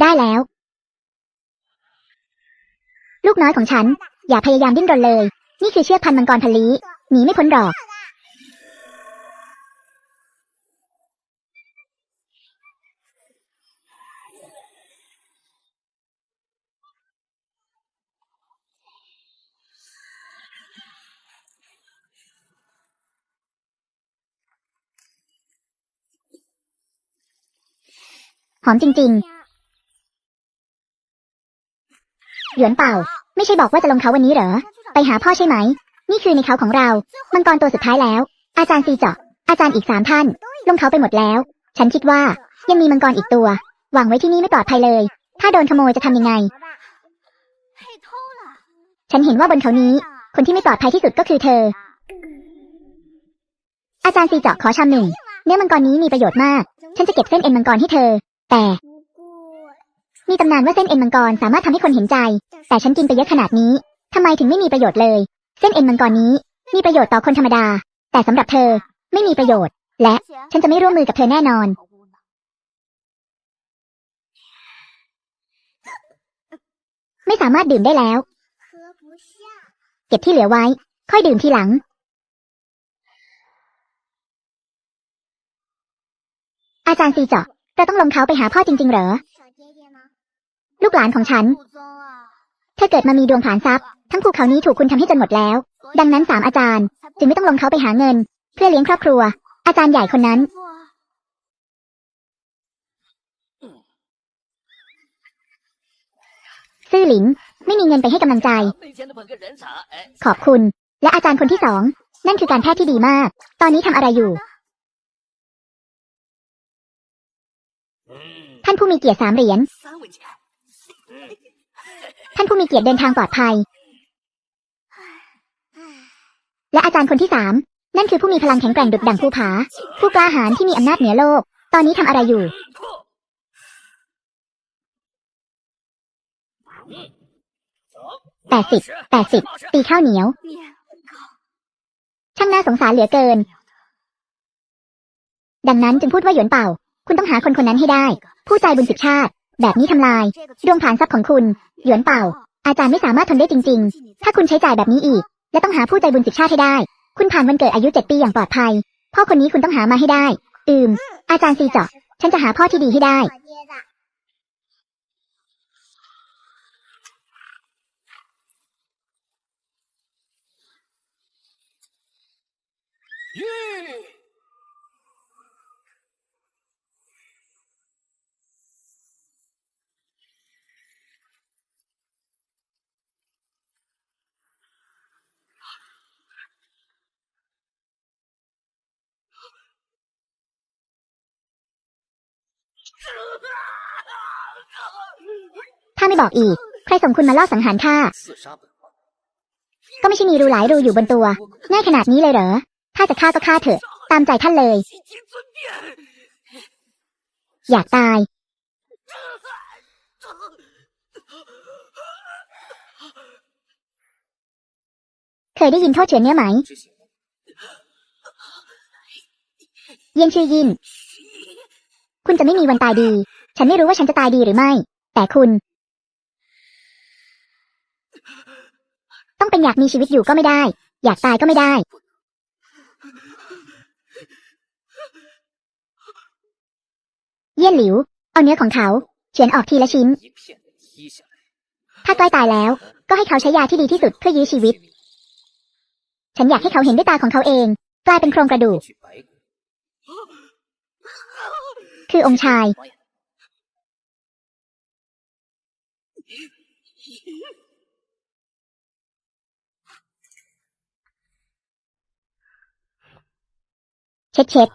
ได้แล้ว ลูกน้อยของฉัน อย่าพยายามดิ้นรนเลย นี่คือเชือกพันมังกรพลีหนีไม่พ้นหรอก หอมจริง ๆ หยวนเป่า ไม่ใช่บอกว่าจะลงเขาวันนี้เหรอ ไปหาพ่อใช่ไหม นี่คือในเขาของเรา มังกรตัวสุดท้ายแล้ว อาจารย์ซีเจาะ อาจารย์อีกสามท่าน ลงเขาไปหมดแล้ว ฉันคิดว่ายังมีมังกรอีกตัววางไว้ที่นี่ไม่ปลอดภัยเลย ถ้าโดนขโมยจะทำยังไง ฉันเห็นว่าบนเขานี้ คนที่ไม่ปลอดภัยที่สุดก็คือเธอ อาจารย์ซีเจาะขอชามหนึ่งเนื้อมังกรนี้มีประโยชน์มาก ฉันจะเก็บเส้นเอ็นมังกรให้เธอ แต่ มีตำนานว่าเส้นเอ็นมังกรสามารถทำให้คนเห็นใจ แต่ฉันกินไปเยอะขนาดนี้ทำไมถึงไม่มีประโยชน์เลย เส้นเอ็นมังกรนี้ มีประโยชน์ต่อคนธรรมดา แต่สำหรับเธอไม่มีประโยชน์ และฉันจะไม่ร่วมมือกับเธอแน่นอน ไม่สามารถดื่มได้แล้ว เก็บที่เหลือไว้ ค่อยดื่มทีหลัง อาจารย์ซีเจาะเราต้องลงเขาไปหาพ่อจริง ๆ เหรอ ลูกหลานของฉัน เธอเกิดมามีดวงฐานทรัพย์ ทั้งภูเขานี้ถูกคุณทำให้จนหมดแล้ว ดังนั้นสามอาจารย์ จึงไม่ต้องลงเขาไปหาเงิน เพื่อเลี้ยงครอบครัว อาจารย์ใหญ่คนนั้น ซื่อหลิงไม่มีเงินไปให้กำลังใจ ขอบคุณ และอาจารย์คนที่สอง นั่นคือการแพทย์ที่ดีมาก ตอนนี้ทำอะไรอยู่ ท่านผู้มีเกียรติสามเหรียญ ท่านผู้มีเกียรติเดินทางปลอดภัย และอาจารย์คนที่สามนั่นคือผู้มีพลังแข็งแกร่งดุจดั่งภูผา ผู้กล้าหาญที่มีอำนาจเหนือโลก ตอนนี้ทำอะไรอยู่ แปดสิบ แปดสิบ ตีข้าวเหนียว ช่างน่าสงสารเหลือเกิน ดังนั้นจึงพูดว่าหยวนเป่า คุณต้องหาคนคนนั้นให้ได้ ผู้ใจบุญสิบชาติ แบบนี้ทำลาย ดวงผานทรัพย์ของคุณ หยวนเป่า อาจารย์ไม่สามารถทนได้จริง ๆ ถ้าคุณใช้จ่ายแบบนี้อีก และต้องหาผู้ใจบุญสิบชาติให้ได้ คุณผ่านวันเกิดอายุเจ็ดปีอย่างปลอดภัย พ่อคนนี้คุณต้องหามาให้ได้ อืม อาจารย์ซีเจาะฉันจะหาพ่อที่ดีให้ได้ ถ้าไม่บอกอีก ใครส่งคุณมาล่อสังหารข้า ก็ไม่ใช่มีรูหลายรูอยู่บนตัว ง่ายขนาดนี้เลยเหรอ ถ้าจะฆ่าก็ฆ่าเถอะ ตามใจท่านเลย อยากตาย เคยได้ยินโทษเฉือนเนื้อไหม เยี่ยนชื่อยิน คุณจะไม่มีวันตายดี ฉันไม่รู้ว่าฉันจะตายดีหรือไม่ แต่คุณ ต้องเป็นอยากมีชีวิตอยู่ก็ไม่ได้ อยากตายก็ไม่ได้ เยี่ยนหลิว เอาเนื้อของเขาเฉือนออกทีละชิ้น ถ้าใกล้ตายแล้ว ก็ให้เขาใช้ยาที่ดีที่สุดเพื่อยื้อชีวิต ฉันอยากให้เขาเห็นด้วยตาของเขาเอง กลายเป็นโครงกระดูก คือองค์ชาย เช็ดเช็ด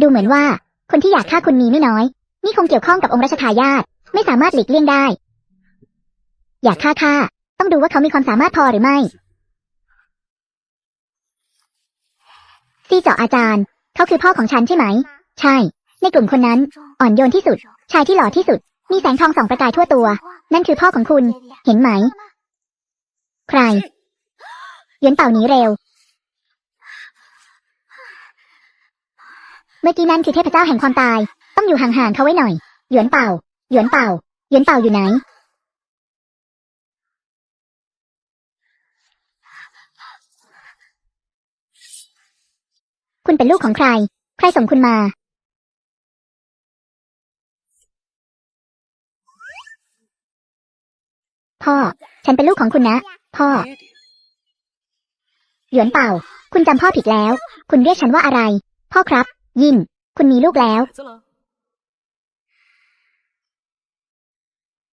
ดูเหมือนว่า คนที่อยากฆ่าคุณมีไม่น้อย นี่คงเกี่ยวข้องกับองค์รัชทายาทไม่สามารถหลีกเลี่ยงได้ อยากฆ่าข้าต้องดูว่าเขามีความสามารถพอหรือไม่ ซี่เจาะอาจารย์ เขาคือพ่อของฉันใช่ไหม ใช่ ในกลุ่มคนนั้น อ่อนโยนที่สุด ชายที่หล่อที่สุด มีแสงทองส่องประกายทั่วตัว นั่นคือพ่อของคุณ เห็นไหม ใครเหยวนเป่าหนีเร็ว เมื่อกี้นั่นคือเทพเจ้าแห่งความตาย ต้องอยู่ห่างๆเขาไว้หน่อยหยวนเป่าหยวนเป่าหยวนเป่าอยู่ไหน คุณเป็นลูกของใคร ใครส่งคุณมา พ่อ ฉันเป็นลูกของคุณนะ พ่อ หยวนเป่า คุณจำพ่อผิดแล้ว คุณเรียกฉันว่าอะไร พ่อครับ ยิ่ง คุณมีลูกแล้ว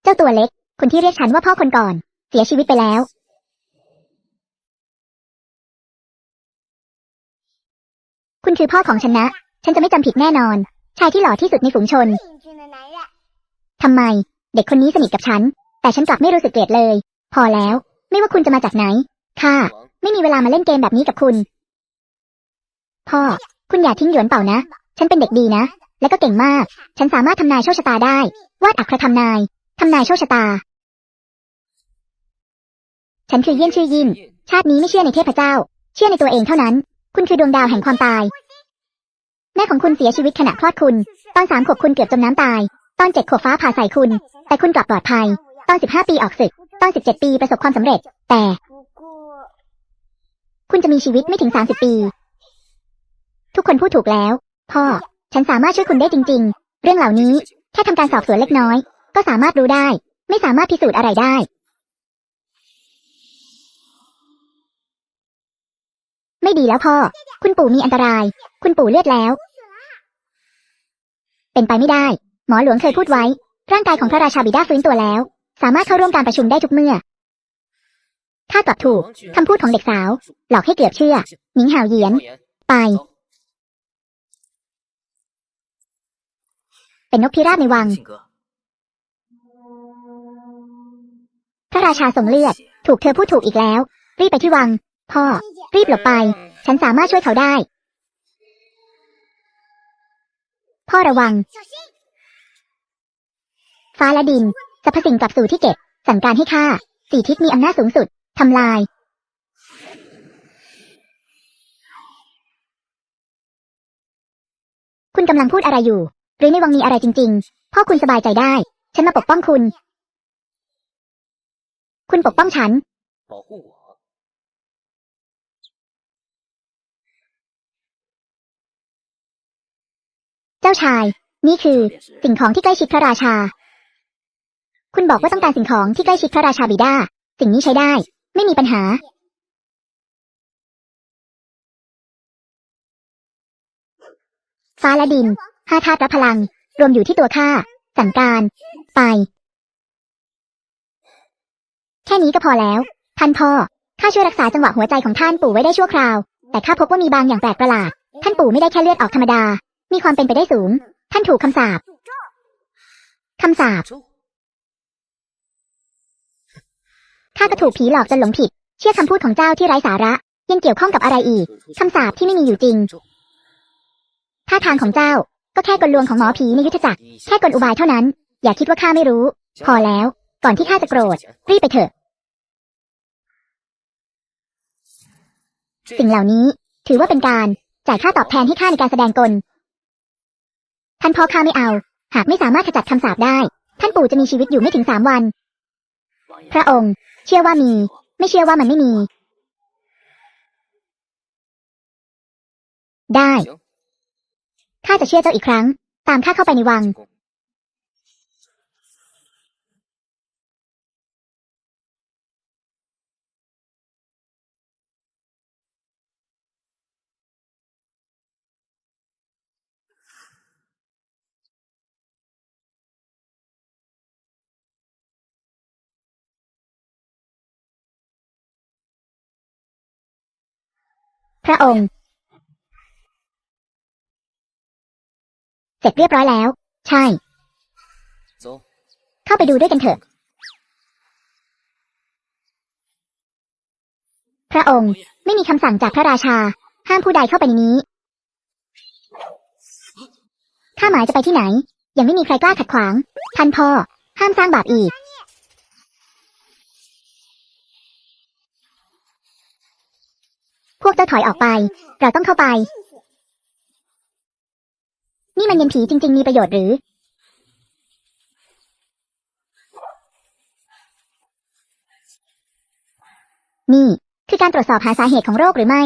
เจ้าตัวเล็ก คนที่เรียกฉันว่าพ่อคนก่อน เสียชีวิตไปแล้ว คุณคือพ่อของฉันนะ ฉันจะไม่จำผิดแน่นอน ชายที่หล่อที่สุดในฝูงชนทำไม เด็กคนนี้สนิทกับฉัน แต่ฉันกลับไม่รู้สึกเกลียดเลย พอแล้ว ไม่ว่าคุณจะมาจากไหนค่ะไม่มีเวลามาเล่นเกมแบบนี้กับคุณ พ่อ คุณอย่าทิ้งหยวนเป่านะ ฉันเป็นเด็กดีนะ และก็เก่งมาก ฉันสามารถทำนายโชคชะตาได้ วาดอักขระทำนายทำนายโชคชะตา ฉันคือเยี่ยนชื่อยินชาตินี้ไม่เชื่อในเทพเจ้า เชื่อในตัวเองเท่านั้น คุณคือดวงดาวแห่งความตาย แม่ของคุณเสียชีวิตขณะคลอดคุณ ตอนสามขวบคุณเกือบจมน้ำตาย ตอนเจ็ดขวบฟ้าผ่าใส่คุณ แต่คุณกลับปลอดภัย ตอนสิบห้าปีออกศึก ตอนสิบเจ็ดปีประสบความสำเร็จ แต่ คุณจะมีชีวิตไม่ถึงสามสิบปี ทุกคนพูดถูกแล้ว พ่อ ฉันสามารถช่วยคุณได้จริง ๆ เรื่องเหล่านี้ แค่ทำการสอบสวนเล็กน้อย ก็สามารถรู้ได้ ไม่สามารถพิสูจน์อะไรได้ ไม่ดีแล้วพ่อ คุณปู่มีอันตราย คุณปู่เลือดแล้ว เป็นไปไม่ได้ หมอหลวงเคยพูดไว้ ร่างกายของพระราชาบิดาฟื้นตัวแล้ว สามารถเข้าร่วมการประชุมได้ทุกเมื่อ ถ้าตอบถูกคำพูดของเด็กสาว หลอกให้เกือบเชื่อหนิงห่าวเยียน ไป เป็นนกพิราบในวัง พระราชาทรงเลือด ถูกเธอพูดถูกอีกแล้ว รีบไปที่วัง พ่อ รีบหลบไป ฉันสามารถช่วยเขาได้ พ่อระวัง ฟ้าและดินสรรพสิ่งกลับสู่ที่เก็บ สั่งการให้ข้าสี่ทิศมีอำนาจสูงสุด ทำลาย คุณกำลังพูดอะไรอยู่ หรือในวังมีอะไรจริง ๆ พ่อคุณสบายใจได้ ฉันมาปกป้องคุณ คุณปกป้องฉัน เจ้าชาย นี่คือสิ่งของที่ใกล้ชิดพระราชา คุณบอกว่าต้องการสิ่งของที่ใกล้ชิดพระราชาบิดา สิ่งนี้ใช้ได้ ไม่มีปัญหา ฟ้าและดินห้าธาตุรับพลัง รวมอยู่ที่ตัวข้าสั่งการ ไป แค่นี้ก็พอแล้ว ท่านพ่อข้าช่วยรักษาจังหวะหัวใจของท่านปู่ไว้ได้ชั่วคราว แต่ข้าพบว่ามีบางอย่างแปลกประหลาด ท่านปู่ไม่ได้แค่เลือดออกธรรมดา มีความเป็นไปได้สูง ท่านถูกคำสาปคำสาปข้าก็ถูกผีหลอกจนหลงผิด เชื่อคำพูดของเจ้าที่ไร้สาระ ยังเกี่ยวข้องกับอะไรอีกคำสาปที่ไม่มีอยู่จริงท่าทางของเจ้า ก็แค่กลลวงของหมอผีในยุทธจักร แค่กลอุบายเท่านั้น อย่าคิดว่าข้าไม่รู้ พอแล้ว ก่อนที่ข้าจะโกรธ รีบไปเถอะ สิ่งเหล่านี้ ถือว่าเป็นการจ่ายค่าตอบแทนให้ข้าในการแสดงกล ท่านพ่อข้าไม่เอา หากไม่สามารถขจัดคำสาปได้ ท่านปู่จะมีชีวิตอยู่ไม่ถึงสามวัน พระองค์ เชื่อว่ามี ไม่เชื่อว่ามันไม่มี ได้ข้าจะเชื่อเจ้าอีกครั้ง ตามข้าเข้าไปในวัง พระองค์ เสร็จเรียบร้อยแล้ว ใช่ เข้าไปดูด้วยกันเถอะ พระองค์ไม่มีคำสั่งจากพระราชา ห้ามผู้ใดเข้าไปในนี้ข้าหมายจะไปที่ไหน ยังไม่มีใครกล้าขัดขวาง ท่านพ่อ ห้ามสร้างบาปอีก พวกเจ้าถอยออกไป เราต้องเข้าไป นี่มันเย็นผีจริง ๆ มีประโยชน์หรือ นี่ คือการตรวจสอบหาสาเหตุของโรคหรือไม่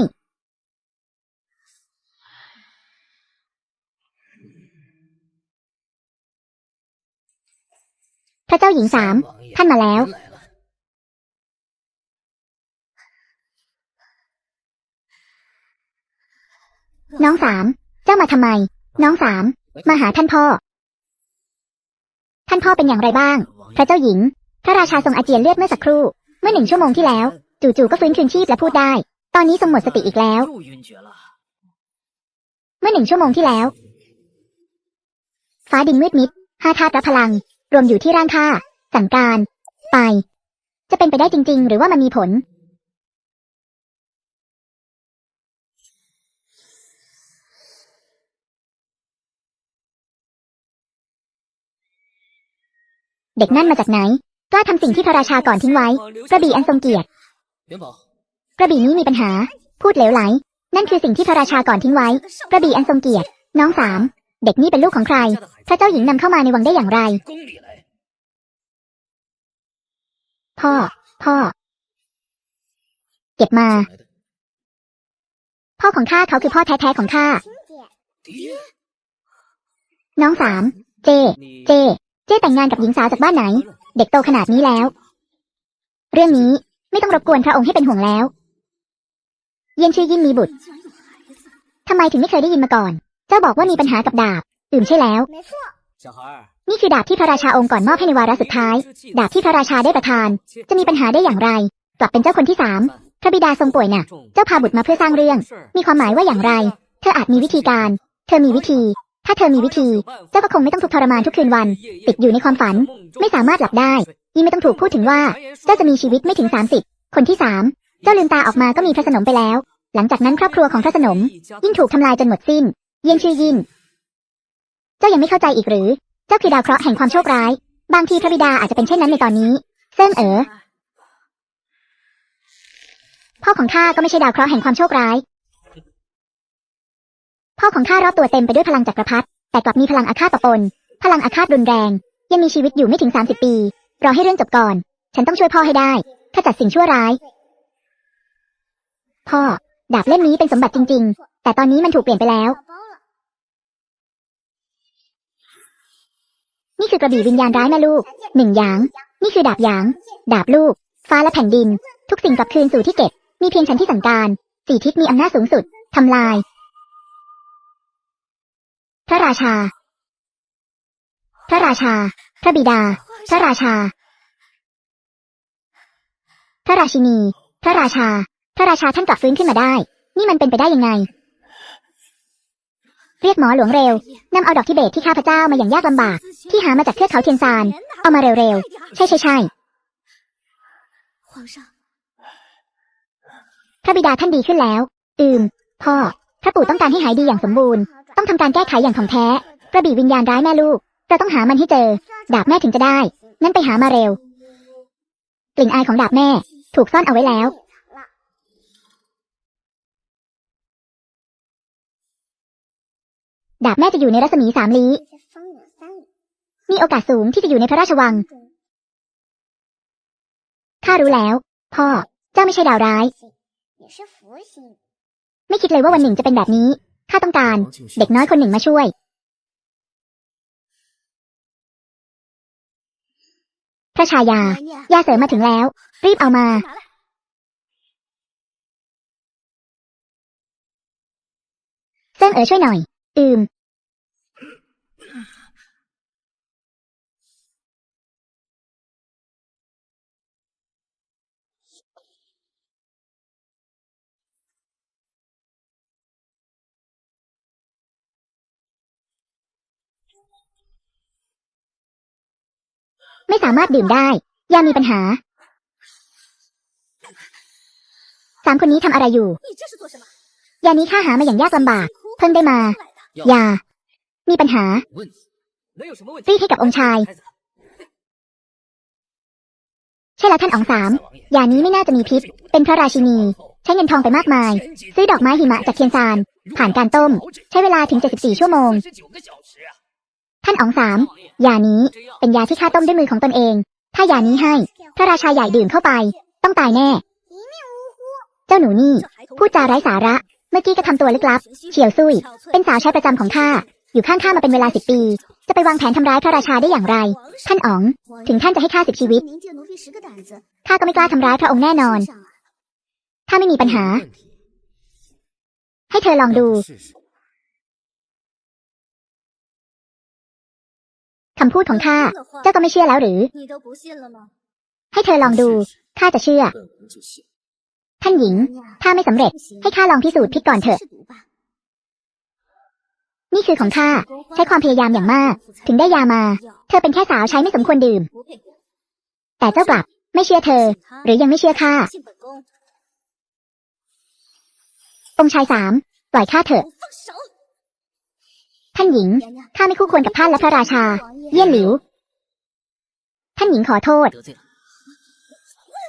พระเจ้าหญิงสามท่านมาแล้ว น้องสาม เจ้ามาทำไม น้องสาม มาหาท่านพ่อ ท่านพ่อเป็นอย่างไรบ้าง พระเจ้าหญิง พระราชาทรงอาเจียนเลือดเมื่อสักครู่ เมื่อหนึ่งชั่วโมงที่แล้ว จู่ๆก็ฟื้นคืนชีพและพูดได้ ตอนนี้ทรงหมดสติอีกแล้ว เมื่อหนึ่งชั่วโมงที่แล้ว ฟ้าดินมืดมิดห้าธาตุรับพลัง รวมอยู่ที่ร่างข้าสั่งการ ไป จะเป็นไปได้จริง ๆ หรือว่ามันมีผล เด็กนั่นมาจากไหน กล้าทำสิ่งที่พระราชาก่อนทิ้งไว้ กระบี่อันทรงเกียรติ กระบี่นี้มีปัญหา พูดเหลวไหล นั่นคือสิ่งที่พระราชาก่อนทิ้งไว้ กระบี่อันทรงเกียรติ น้องสาม เด็กนี้เป็นลูกของใคร พระเจ้าหญิงนำเข้ามาในวังได้อย่างไร พ่อ พ่อ เก็บมา พ่อของข้าเขาคือพ่อแท้ๆของข้า น้องสาม เจ เจ เจ้แต่งงานกับหญิงสาวจากบ้านไหน เด็กโตขนาดนี้แล้ว เรื่องนี้ไม่ต้องรบกวนพระองค์ให้เป็นห่วงแล้ว เยียนชื่อยิ่งมีบุตรทำไมถึงไม่เคยได้ยินมาก่อน เจ้าบอกว่ามีปัญหากับดาบ อื่นใช่แล้ว นี่คือดาบที่พระราชาองค์ก่อนมอบให้ในวาระสุดท้าย ดาบที่พระราชาได้ประทาน จะมีปัญหาได้อย่างไร กลับเป็นเจ้าคนที่สามพระบิดาทรงป่วยหนะัก เจ้าพาบุตรมาเพื่อสร้างเรื่อง มีความหมายว่าอย่างไร เธออาจมีวิธีการ เธอมีวิธี ถ้าเธอมีวิธี เจ้าก็คงไม่ต้องทุกทรมานทุกคืนวัน ติดอยู่ในความฝัน ไม่สามารถหลับได้ ยิ่งไม่ต้องถูกพูดถึงว่า เจ้าจะมีชีวิตไม่ถึงสามสิบคนที่สามเจ้าลืมตาออกมาก็มีพระสนมไปแล้ว หลังจากนั้นครอบครัวของพระสนม ยิ่งถูกทำลายจนหมดสิ้น เยี่ยงชื่อยินเจ้ายังไม่เข้าใจอีกหรือ เจ้าคือดาวเคราะห์แห่งความโชคร้าย บางทีพระบิดาอาจจะเป็นเช่นนั้นในตอนนี้เซิ่งเอ๋อพ่อของข้าก็ไม่ใช่ดาวเคราะห์แห่งความโชคร้าย พ่อของข้ารอบตัวเต็มไปด้วยพลังจักรพรรดิแต่กลับมีพลังอาฆาตปะปน พลังอาฆาตรุนแรง ยังมีชีวิตอยู่ไม่ถึงสามสิบปีรอให้เรื่องจบก่อน ฉันต้องช่วยพ่อให้ได้ขจัดสิ่งชั่วร้าย พ่อ ดาบเล่มนี้เป็นสมบัติจริง ๆ แต่ตอนนี้มันถูกเปลี่ยนไปแล้ว นี่คือกระบี่วิญญาณร้ายแม่ลูกหนึ่งหยาง นี่คือดาบหยาง ดาบลูก ฟ้าและแผ่นดิน ทุกสิ่งกลับคืนสู่ที่เก็บ มีเพียงฉันที่สั่งการ สี่ทิศมีอำนาจสูงสุดทำลาย พระราชา พระราชา พระบิดา พระราชา พระราชินี พระราชา พระราชาท่านกลับฟื้นขึ้นมาได้ นี่มันเป็นไปได้ยังไง เรียกหมอหลวงเร็วนำเอาดอกทิเบตที่ข้าพเจ้ามาอย่างยากลำบาก ที่หามาจากเทือกเขาเทียนซาน เอามาเร็วๆ ใช่ใช่ใช่พระบิดาท่านดีขึ้นแล้ว อืม พ่อ พระปู่ต้องการให้หายดีอย่างสมบูรณ์ ต้องทำการแก้ไขอย่างถ่องแท้ กระบี่วิญญาณร้ายแม่ลูก เราต้องหามันให้เจอ ดาบแม่ถึงจะได้ นั่นไปหามาเร็ว กลิ่นอายของดาบแม่ ถูกซ่อนเอาไว้แล้ว ดาบแม่จะอยู่ในรัศมีสามลี้มีโอกาสสูงที่จะอยู่ในพระราชวัง ข้ารู้แล้ว พ่อ เจ้าไม่ใช่ดาวร้าย ไม่คิดเลยว่าวันหนึ่งจะเป็นแบบนี้ ข้าต้องการ เด็กน้อยคนหนึ่งมาช่วย พระชายา ยาเสริมมาถึงแล้ว รีบเอามาเซิ่งเอ๋อช่วยหน่อย อืม ไม่สามารถดื่มได้ ยามีปัญหา สามคนนี้ทำอะไรอยู่ ยานี้ข้าหามาอย่างยากลำบาก เพิ่งได้มา ยา มีปัญหา รีดให้กับองค์ชาย ใช่แล้วท่านอ๋องสาม ยานี้ไม่น่าจะมีพิษ เป็นพระราชินี ใช้เงินทองไปมากมาย ซื้อดอกไม้หิมะจากเทียนซาน ผ่านการต้ม ใช้เวลาถึง 74 ชั่วโมง ท่านอ๋องสามยานี้เป็นยาที่ข้าต้มด้วยมือของตนเอง ถ้ายานี้ให้ พระราชาใหญ่ดื่มเข้าไป ต้องตายแน่ เจ้าหนูนี่ พูดจาไร้สาระ เมื่อกี้ก็ทำตัวลึกลับ เฉียวซุย เป็นสาวใช้ประจำของข้า อยู่ข้างข้ามาเป็นเวลาสิบปี จะไปวางแผนทำร้ายพระราชาได้อย่างไร ท่านอ๋อง ถึงท่านจะให้ข้าสิบชีวิต ข้าก็ไม่กล้าทำร้ายพระองค์แน่นอน ถ้าไม่มีปัญหา ให้เธอลองดู คำพูดของข้า เจ้าก็ไม่เชื่อแล้วหรือ ให้เธอลองดู ข้าจะเชื่อ ท่านหญิง ถ้าไม่สำเร็จ ให้ข้าลองพิสูจน์พิกก่อนเถอะ นี่คือของข้า ใช้ความพยายามอย่างมาก ถึงได้ยามา เธอเป็นแค่สาวใช้ไม่สมควรดื่ม แต่เจ้ากลับ ไม่เชื่อเธอ หรือยังไม่เชื่อข้า องค์ชายสาม ปล่อยข้าเถอะ ท่านหญิง ข้าไม่คู่ควรกับท่านและพระราชา เยี่ยนหลิว ท่านหญิงขอโทษ